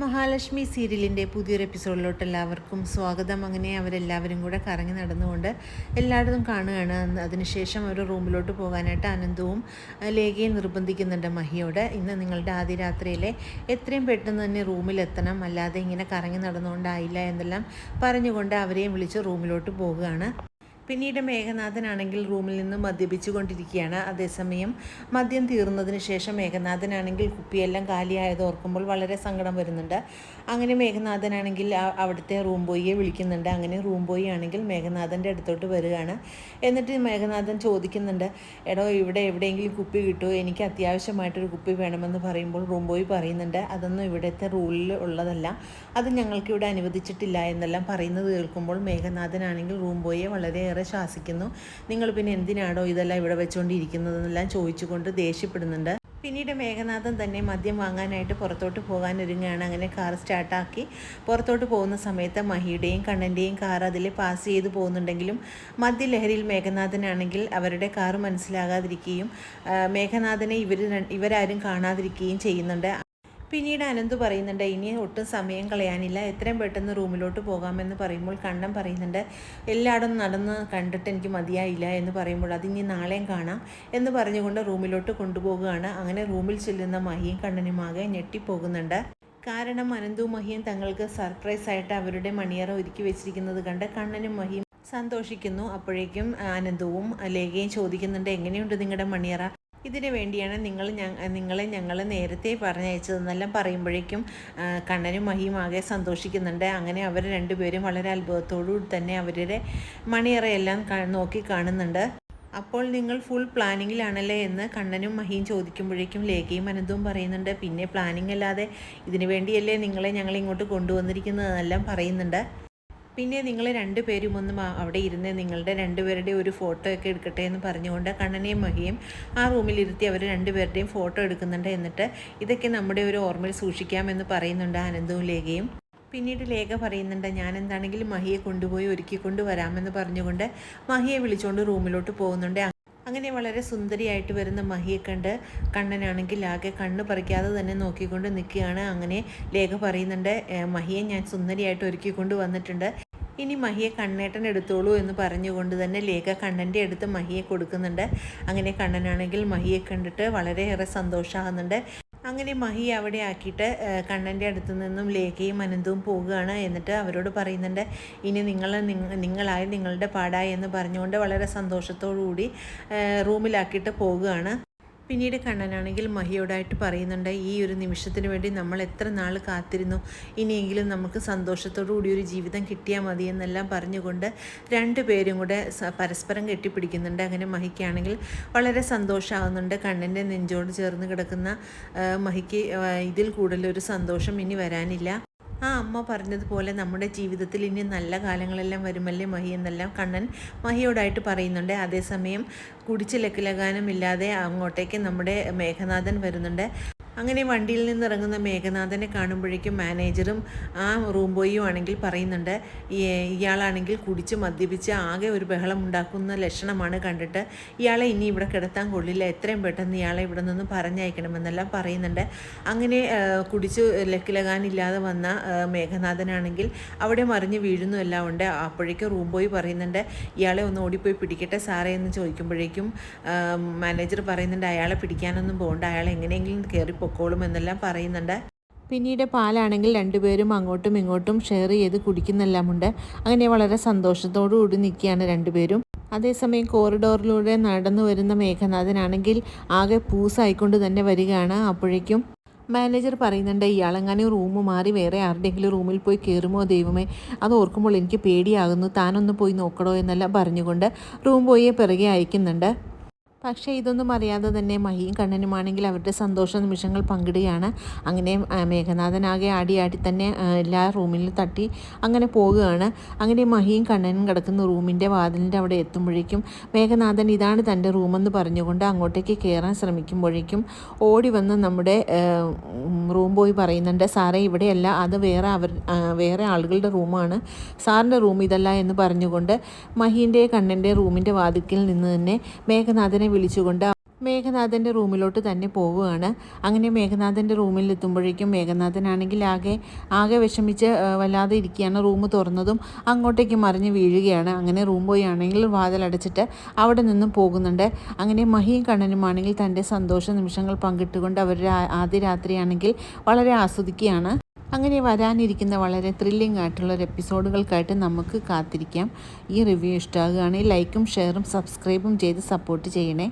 മഹാലക്ഷ്മി സീരിയലിന്റെ പുതിയൊരു എപ്പിസോഡിലോട്ട് എല്ലാവർക്കും സ്വാഗതം. അങ്ങനെ അവരെല്ലാവരും കൂടെ കറങ്ങി നടന്നുകൊണ്ട് എല്ലായിടത്തും കാണുകയാണ്. അതിനുശേഷം അവർ റൂമിലോട്ട് പോകാനായിട്ട് അനന്തവും ലേഖയും നിർബന്ധിക്കുന്നുണ്ട് മഹിയോട്. ഇന്ന് നിങ്ങളുടെ ആദ്യ രാത്രിയിലെ എത്രയും പെട്ടെന്ന് തന്നെ റൂമിലെത്തണം. അല്ലാതെ ഇങ്ങനെ കറങ്ങി നടന്നുകൊണ്ടായില്ല എന്നെല്ലാം പറഞ്ഞുകൊണ്ട് അവരെയും വിളിച്ച് റൂമിലോട്ട് പോകുകയാണ് പിന്നീട് മേഘനാഥനാണെങ്കിൽ റൂമിൽ നിന്ന് മദ്യപിച്ചു കൊണ്ടിരിക്കുകയാണ് അതേസമയം മദ്യം തീർന്നതിന് ശേഷം മേഘനാഥനാണെങ്കിൽ കുപ്പിയെല്ലാം കാലിയായത് ഓർക്കുമ്പോൾ വളരെ സങ്കടം വരുന്നുണ്ട്. അങ്ങനെ മേഘനാഥനാണെങ്കിൽ അവിടുത്തെ റൂം ബോയിയെ വിളിക്കുന്നുണ്ട്. അങ്ങനെ റൂം ബോയി ആണെങ്കിൽ മേഘനാഥന്റെ അടുത്തോട്ട് വരികയാണ്. എന്നിട്ട് മേഘനാഥൻ ചോദിക്കുന്നുണ്ട് എടോ ഇവിടെ എവിടെയെങ്കിലും കുപ്പി കിട്ടുമോ എനിക്ക് അത്യാവശ്യമായിട്ടൊരു കുപ്പി വേണമെന്ന് പറയുമ്പോൾ റൂം ബോയി പറയുന്നുണ്ട്. അതൊന്നും ഇവിടുത്തെ റൂളിൽ ഉള്ളതല്ല. അത് ഞങ്ങൾക്കിവിടെ അനുവദിച്ചിട്ടില്ല എന്നെല്ലാം പറയുന്നത് കേൾക്കുമ്പോൾ മേഘനാഥനാണെങ്കിൽ റൂം ബോയിയെ വളരെയേറെ ശാസിക്കുന്നു. നിങ്ങൾ പിന്നെ എന്തിനാണോ ഇതെല്ലാം ഇവിടെ വെച്ചുകൊണ്ടിരിക്കുന്നതെന്നെല്ലാം ചോദിച്ചുകൊണ്ട് ദേഷ്യപ്പെടുന്നുണ്ട്. പിന്നീട് മേഘനാഥൻ തന്നെ മദ്യം വാങ്ങാനായിട്ട് പുറത്തോട്ട് പോകാൻ ഒരുങ്ങുകയാണ് അങ്ങനെ കാർ സ്റ്റാർട്ടാക്കി പുറത്തോട്ട് പോകുന്ന സമയത്ത് മഹിയുടെയും കണ്ണന്റെയും കാർ അതിൽ പാസ് ചെയ്ത് പോകുന്നുണ്ടെങ്കിലും മദ്യലഹരിയിൽ മേഘനാഥനാണെങ്കിൽ അവരുടെ കാർ മനസ്സിലാകാതിരിക്കുകയും മേഘനാഥനെ ഇവർ ഇവരാരും കാണാതിരിക്കുകയും ചെയ്യുന്നുണ്ട്. പിന്നീട് അനന്ത് പറയുന്നുണ്ട് ഇനി ഒട്ടും സമയം കളയാനില്ല. എത്രയും പെട്ടെന്ന് റൂമിലോട്ട് പോകാമെന്ന് പറയുമ്പോൾ കണ്ണൻ പറയുന്നുണ്ട് എല്ലായിടും നടന്ന് കണ്ടിട്ട് എനിക്ക് മതിയായില്ല എന്ന് പറയുമ്പോൾ അതിനി നാളെയും കാണാം എന്ന് പറഞ്ഞുകൊണ്ട് റൂമിലോട്ട് കൊണ്ടുപോകുകയാണ്. അങ്ങനെ റൂമിൽ ചെല്ലുന്ന മഹിയും കണ്ണനുമാകെ ഞെട്ടിപ്പോകുന്നുണ്ട്. കാരണം അനന്തു മഹിയും തങ്ങൾക്ക് സർപ്രൈസ് ആയിട്ട് അവരുടെ മണിയറ ഒരുക്കി വെച്ചിരിക്കുന്നത് കണ്ട് കണ്ണനും മഹിയും സന്തോഷിക്കുന്നു. അപ്പോഴേക്കും ആനന്ദവും ലേഖയും ചോദിക്കുന്നുണ്ട് എങ്ങനെയുണ്ട് നിങ്ങളുടെ മണിയറ? ഇതിനു വേണ്ടിയാണ് നിങ്ങൾ നിങ്ങളെ ഞങ്ങൾ നേരത്തെ പറഞ്ഞയച്ചതെന്നെല്ലാം പറയുമ്പോഴേക്കും കണ്ണനും മഹിയും ആകെ സന്തോഷിക്കുന്നുണ്ട്. അങ്ങനെ അവർ രണ്ടുപേരും വളരെ അത്ഭുതത്തോടു തന്നെ അവരുടെ മണിയറയെല്ലാം നോക്കി കാണുന്നുണ്ട്. അപ്പോൾ നിങ്ങൾ ഫുൾ പ്ലാനിങ്ങിലാണല്ലേ എന്ന് കണ്ണനും മഹിയും ചോദിക്കുമ്പോഴേക്കും ലേഖയും അനന്തവും പറയുന്നുണ്ട്. പിന്നെ പ്ലാനിങ് അല്ലാതെ ഇതിനു വേണ്ടിയല്ലേ നിങ്ങളെ ഞങ്ങൾ ഇങ്ങോട്ട് കൊണ്ടുവന്നിരിക്കുന്നതെന്നെല്ലാം പറയുന്നുണ്ട്. പിന്നെ നിങ്ങൾ രണ്ടുപേരും ഒന്ന് അവിടെ ഇരുന്ന് നിങ്ങളുടെ രണ്ടുപേരുടെ ഒരു ഫോട്ടോ ഒക്കെ എടുക്കട്ടെ എന്ന് പറഞ്ഞുകൊണ്ട് കണ്ണനെയും മഹിയും ആ റൂമിലിരുത്തി അവർ രണ്ടുപേരുടെയും ഫോട്ടോ എടുക്കുന്നുണ്ട്. എന്നിട്ട് ഇതൊക്കെ നമ്മുടെ ഒരു ഓർമ്മയിൽ സൂക്ഷിക്കാമെന്ന് പറയുന്നുണ്ട് ആനന്ദവും ലേഖയും. പിന്നീട് ലേഖ പറയുന്നുണ്ട് ഞാൻ എന്താണെങ്കിലും മഹിയെ കൊണ്ടുപോയി ഒരുക്കിക്കൊണ്ട് വരാമെന്ന് പറഞ്ഞുകൊണ്ട് മഹിയെ വിളിച്ചുകൊണ്ട് റൂമിലോട്ട് പോകുന്നുണ്ട്. അങ്ങനെ വളരെ സുന്ദരിയായിട്ട് വരുന്ന മഹിയെ കണ്ട് കണ്ണനാണെങ്കിൽ ആകെ കണ്ണ് പറിക്കാതെ തന്നെ നോക്കിക്കൊണ്ട് നിൽക്കുകയാണ്. അങ്ങനെ ലേഖ പറയുന്നുണ്ട് "ഏ, മഹിയെ ഞാൻ സുന്ദരിയായിട്ട് ഒരുക്കിക്കൊണ്ട് വന്നിട്ടുണ്ട്. ഇനി മഹിയെ കണ്ണേട്ടൻ എടുത്തോളൂ എന്ന് പറഞ്ഞുകൊണ്ട് തന്നെ ലേഖ കണ്ണന്റെ അടുത്ത് മഹിയെ കൊടുക്കുന്നുണ്ട്. അങ്ങനെ കണ്ണനാണെങ്കിൽ മഹിയെ കണ്ടിട്ട് വളരെയേറെ സന്തോഷമാകുന്നുണ്ട് അങ്ങനെ മഹി അവിടെ ആക്കിയിട്ട് കണ്ണന്റെ അടുത്ത് നിന്നും ലേഖയും അനന്തവും പോവുകയാണ് എന്നിട്ട് അവരോട് പറയുന്നുണ്ട് ഇനി നിങ്ങൾ നിങ്ങ- നിങ്ങളായി നിങ്ങളുടെ പാടായി എന്ന് പറഞ്ഞുകൊണ്ട് വളരെ സന്തോഷത്തോടു കൂടി റൂമിലാക്കിയിട്ട് പോവുകയാണ് പിന്നീട് കണ്ണനാണെങ്കിൽ മഹിയോടായിട്ട് പറയുന്നുണ്ട് ഈ ഒരു നിമിഷത്തിന് വേണ്ടി നമ്മൾ എത്ര നാൾ കാത്തിരുന്നു? ഇനിയെങ്കിലും നമുക്ക് സന്തോഷത്തോടു കൂടി ഒരു ജീവിതം കിട്ടിയാൽ മതി എന്നെല്ലാം പറഞ്ഞുകൊണ്ട് രണ്ടുപേരും കൂടെ പരസ്പരം കെട്ടിപ്പിടിക്കുന്നുണ്ട്. അങ്ങനെ മഹിക്കാണെങ്കിൽ വളരെ സന്തോഷമാകുന്നുണ്ട് കണ്ണന്റെ നെഞ്ചോട് ചേർന്ന് കിടക്കുന്ന മഹിക്ക് ഇതിൽ കൂടുതലൊരു സന്തോഷം ഇനി വരാനില്ല. ആ അമ്മ പറഞ്ഞതുപോലെ നമ്മുടെ ജീവിതത്തിൽ ഇനി നല്ല കാലങ്ങളെല്ലാം വരുമല്ലേ മഹി എന്നെല്ലാം കണ്ണൻ മഹിയോടായിട്ട് പറയുന്നുണ്ട്. അതേസമയം കുടിച്ച് ലക്കിലകാനമില്ലാതെ അങ്ങോട്ടേക്ക് നമ്മുടെ മേഘനാഥൻ വരുന്നുണ്ട്. അങ്ങനെ വണ്ടിയിൽ നിന്ന് ഇറങ്ങുന്ന മേഘനാഥനെ കാണുമ്പോഴേക്കും മാനേജറും ആ റൂം ബോയും ആണെങ്കിൽ പറയുന്നുണ്ട് ഇയാളാണെങ്കിൽ കുടിച്ച് മദ്യപിച്ച് ആകെ ഒരു ബഹളം ഉണ്ടാക്കുന്ന ലക്ഷണമാണ് കണ്ടിട്ട് ഇയാളെ ഇനി ഇവിടെ കിടത്താൻ കൊള്ളില്ല എത്രയും പെട്ടെന്ന് ഇയാളെ ഇവിടെ നിന്ന് പറഞ്ഞയക്കണമെന്നെല്ലാം പറയുന്നുണ്ട്. അങ്ങനെ കുടിച്ച് ലക്കിലകാനില്ലാതെ വന്ന മേഘനാഥനാണെങ്കിൽ അവിടെ മറിഞ്ഞ് വീഴുന്നു എല്ലാം ഉണ്ട്. അപ്പോഴേക്കും റൂം ബോയ് പറയുന്നുണ്ട് ഇയാളെ ഒന്ന് ഓടിപ്പോയി പിടിക്കട്ടെ സാറേ എന്ന് ചോദിക്കുമ്പോഴേക്കും മാനേജർ പറയുന്നുണ്ട് അയാളെ പിടിക്കാനൊന്നും പോകണ്ട അയാൾ എങ്ങനെയെങ്കിലും കയറി പൊക്കോളും എന്നെല്ലാം പറയുന്നുണ്ട്. പിന്നീട് പാലാണെങ്കിൽ രണ്ടുപേരും അങ്ങോട്ടും ഇങ്ങോട്ടും ഷെയർ ചെയ്ത് കുടിക്കുന്നെല്ലാമുണ്ട് അങ്ങനെ വളരെ സന്തോഷത്തോടു കൂടി നിൽക്കുകയാണ് രണ്ടുപേരും. അതേസമയം കോറിഡോറിലൂടെ നടന്നു വരുന്ന മേഘനാഥനാണെങ്കിൽ ആകെ പൂസായിക്കൊണ്ട് തന്നെ വരികയാണ് അപ്പോഴേക്കും. മാനേജർ പറയുന്നുണ്ട് ഇയാളെങ്ങാനും റൂം മാറി വേറെ ആരുടെയെങ്കിലും റൂമിൽ പോയി കയറുമോ ദൈവമേ? അത് ഓർക്കുമ്പോൾ എനിക്ക് പേടിയാകുന്നു. താനൊന്ന് പോയി നോക്കണോ? എന്നെല്ലാം പറഞ്ഞുകൊണ്ട് റൂം പോയി പിറകെ അയക്കുന്നുണ്ട്. പക്ഷേ ഇതൊന്നും അറിയാതെ തന്നെ മഹിയും കണ്ണനുമാണെങ്കിൽ അവരുടെ സന്തോഷ നിമിഷങ്ങൾ പങ്കിടുകയാണ്. അങ്ങനെ മേഘനാഥനാകെ ആടി ആടി തന്നെ എല്ലാ റൂമിലും തട്ടി അങ്ങനെ പോവുകയാണ്. അങ്ങനെ മഹിയും കണ്ണനും കിടക്കുന്ന റൂമിന്റെ വാതിലിന്റെ അവിടെ എത്തുമ്പോഴേക്കും മേഘനാഥൻ ഇതാണ് തന്റെ റൂമെന്ന് പറഞ്ഞുകൊണ്ട് അങ്ങോട്ടേക്ക് കയറാൻ ശ്രമിക്കുമ്പോഴേക്കും ഓടി വന്ന് നമ്മുടെ റൂം ബോയ് പറയുന്നുണ്ട് സാറേ ഇവിടെയല്ല അത് വേറെ അവർ വേറെ ആളുകളുടെ റൂമാണ്. സാറിന്റെ റൂം ഇതല്ല എന്ന് പറഞ്ഞുകൊണ്ട് മഹീന്റെ കണ്ണന്റെ റൂമിന്റെ വാതിക്കൽ നിന്ന് തന്നെ മേഘനാഥനെ വിളിച്ചുകൊണ്ട് മേഘനാഥന്റെ റൂമിലോട്ട് തന്നെ പോവുകയാണ്. അങ്ങനെ മേഘനാഥന്റെ റൂമിൽ എത്തുമ്പോഴേക്കും മേഘനാഥനാണെങ്കിൽ ആകെ ആകെ വിഷമിച്ച് വല്ലാതെ ഇരിക്കുകയാണ്. റൂം തുറന്നതും അങ്ങോട്ടേക്ക് മറിഞ്ഞ് വീഴുകയാണ്. അങ്ങനെ റൂം പോയി ആണെങ്കിൽ വാതിലടച്ചിട്ട് അവിടെ നിന്നും പോകുന്നുണ്ട്. അങ്ങനെ മഹിയും കണ്ണനുമാണെങ്കിൽ തന്റെ സന്തോഷ നിമിഷങ്ങൾ പങ്കിട്ടുകൊണ്ട് അവരുടെ ആദ്യ രാത്രിയാണെങ്കിൽ വളരെ ആസ്വദിക്കുകയാണ്. അങ്ങനെ വരാനിരിക്കുന്ന വളരെ ത്രില്ലിംഗ് ആയിട്ടുള്ള ഒരു എപ്പിസോഡുകൾക്കായിട്ട് നമുക്ക് കാത്തിരിക്കാം. ഈ റിവ്യൂ ഇഷ്ടമാകുകയാണെങ്കിൽ ലൈക്കും ഷെയറും സബ്സ്ക്രൈബും ചെയ്ത് സപ്പോർട്ട് ചെയ്യണേ.